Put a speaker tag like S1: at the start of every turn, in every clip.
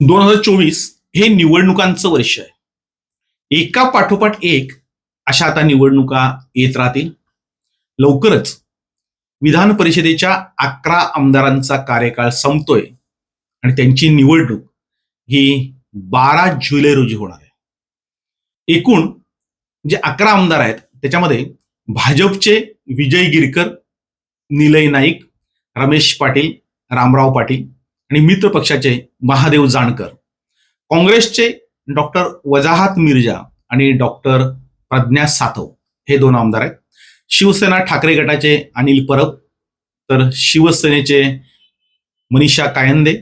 S1: दोन हजार चोवीस हे निवडणुकांचं वर्ष आहे. एका पाठोपाठ एक अशा आता निवडणुका येत राहतील. लवकरच विधान परिषदेच्या अकरा आमदारांचा कार्यकाळ संपतोय आणि त्यांची निवडणूक ही बारा जुलै रोजी होणार आहे. एकूण जे अकरा आमदार आहेत त्याच्यामध्ये भाजपचे विजय गिरकर निलय नाईक रमेश पाटील रामराव पाटील आणि मित्र पक्षाचे महादेव जानकर काँग्रेसचे डॉक्टर वजाहत मिर्जा आणि डॉक्टर प्रज्ञा सातव हे दोन आमदार आहेत. शिवसेना ठाकरे गटाचे अनिल परब तर शिवसेनेचे मनीषा कायंदे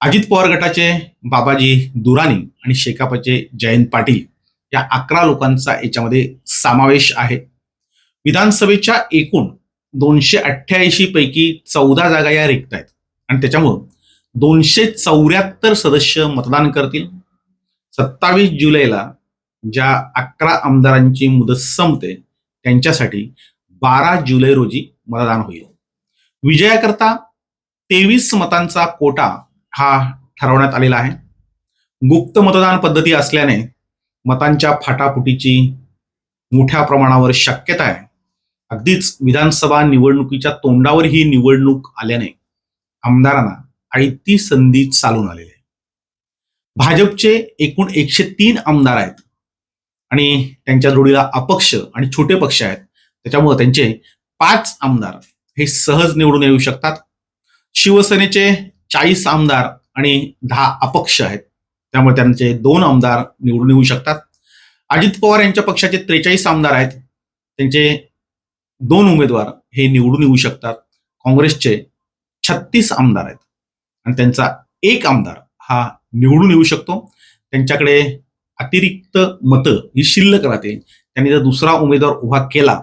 S1: अजित पवार गटाचे बाबाजी दुरानी आणि शेकापचे जयंत पाटील या अकरा लोकांचा याच्यामध्ये समावेश आहे. विधानसभेच्या एकूण दोनशे अठ्ठ्याऐंशी पैकी चौदा जागा या रिक्त आहेत. आणि त्याच्यामुळं दोनशे चौऱ्याहत्तर सदस्य मतदान करतील. सत्तावीस जुलैला ज्या अकरा आमदारांची मुदत संपते त्यांच्यासाठी बारा जुलै रोजी मतदान होईल. विजयाकरता तेवीस मतांचा कोटा हा ठरवण्यात आलेला आहे. गुप्त मतदान पद्धती असल्याने मतांच्या फाटाफुटीची मोठ्या प्रमाणावर शक्यता आहे. अगदीच विधानसभा निवडणुकीच्या तोंडावर ही निवडणूक आल्याने आमदारांना आयती संधी चालून आलेली आहे. भाजपचे एकूण एकशे तीन आमदार आहेत. आणि त्यांच्या जोडीला अपक्ष आणि छोटे पक्ष आहेत. त्याच्यामुळे त्यांचे पाच आमदार हे सहज निवडून येऊ शकतात. शिवसेनेचे चाळीस आमदार आणि दहा अपक्ष आहेत. त्यामुळे त्यांचे दोन आमदार निवडून येऊ शकतात. अजित पवार यांच्या पक्षाचे त्रेचाळीस आमदार आहेत. त्यांचे दोन उमेदवार हे निवडून येऊ शकतात. काँग्रेसचे छत्तीस आमदार आहेत. आणि त्यांचा एक आमदार हा निवडून येऊ शकतो. त्यांच्याकडे अतिरिक्त मतं ही शिल्लक राहते. त्यांनी जर दुसरा उमेदवार उभा केला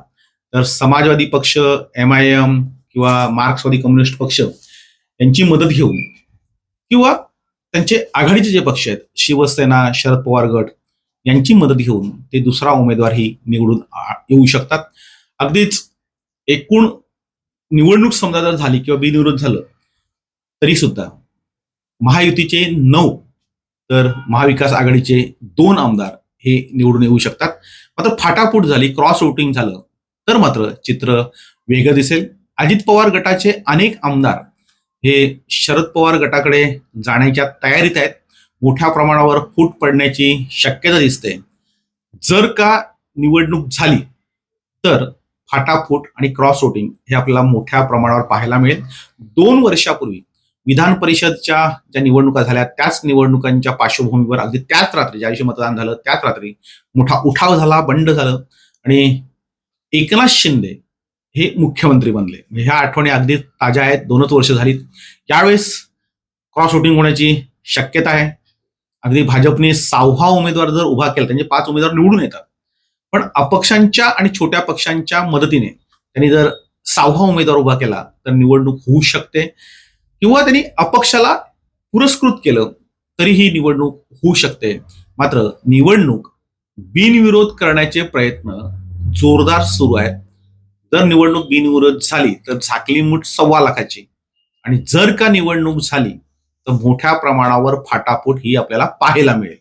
S1: तर समाजवादी पक्ष एम आय एम किंवा मार्क्सवादी कम्युनिस्ट पक्ष यांची मदत घेऊन किंवा त्यांचे आघाडीचे जे पक्ष आहेत शिवसेना शरद पवार गट यांची मदत घेऊन ते दुसरा उमेदवारही निवडून येऊ शकतात. अगदीच एकूण निवडणूक समजा जर झाली किंवा बिनविरोध झालं तरी सुद्धा महायुतीचे नऊ तर महाविकास आघाडीचे दोन आमदार हे निवडून येऊ शकतात. मात्र फाटाफूट झाली क्रॉस वोटिंग झालं तर मात्र चित्र वेगळं दिसेल. अजित पवार गटाचे अनेक आमदार हे शरद पवार गटाकडे जाण्याच्या तयारीत आहेत. मोठ्या प्रमाणावर फूट पडण्याची शक्यता दिसते. जर का निवडणूक झाली तर फाटाफूट आणि क्रॉस वोटिंग हे आपल्याला मोठ्या प्रमाणावर पाहायला मिळेल. दोन वर्षापूर्वी विधान परिषदच्या ज्या निवडणुका झाल्या त्याच निवडणुकांच्या पार्श्वभूमीवर अगदी त्याच रात्री ज्या दिवशी मतदान झालं त्याच रात्री मोठा उठाव झाला बंड झालं आणि एकनाथ शिंदे हे मुख्यमंत्री बनले. म्हणजे ह्या आठवणी अगदी ताज्या आहेत. दोनच वर्ष झालीत. यावेळेस क्रॉस वोटिंग होण्याची शक्यता आहे. अगदी भाजपने सहावा उमेदवार जर उभा केला त्यांचे पाच उमेदवार निवडून येतात. पण अपक्षांच्या आणि छोट्या पक्षांच्या मदतीने त्यांनी जर सहावा उमेदवार उभा केला तर निवडणूक होऊ शकते. किंवा त्यांनी अपक्षाला पुरस्कृत केलं तरी ही निवडणूक होऊ शकते. मात्र निवडणूक बिनविरोध करण्याचे प्रयत्न जोरदार सुरू आहेत. जर निवडणूक बिनविरोध झाली तर झाकली मूठ सव्वा लाखाची. आणि जर का निवडणूक झाली तर मोठ्या प्रमाणावर फाटाफूट ही आपल्याला पाहायला मिळेल.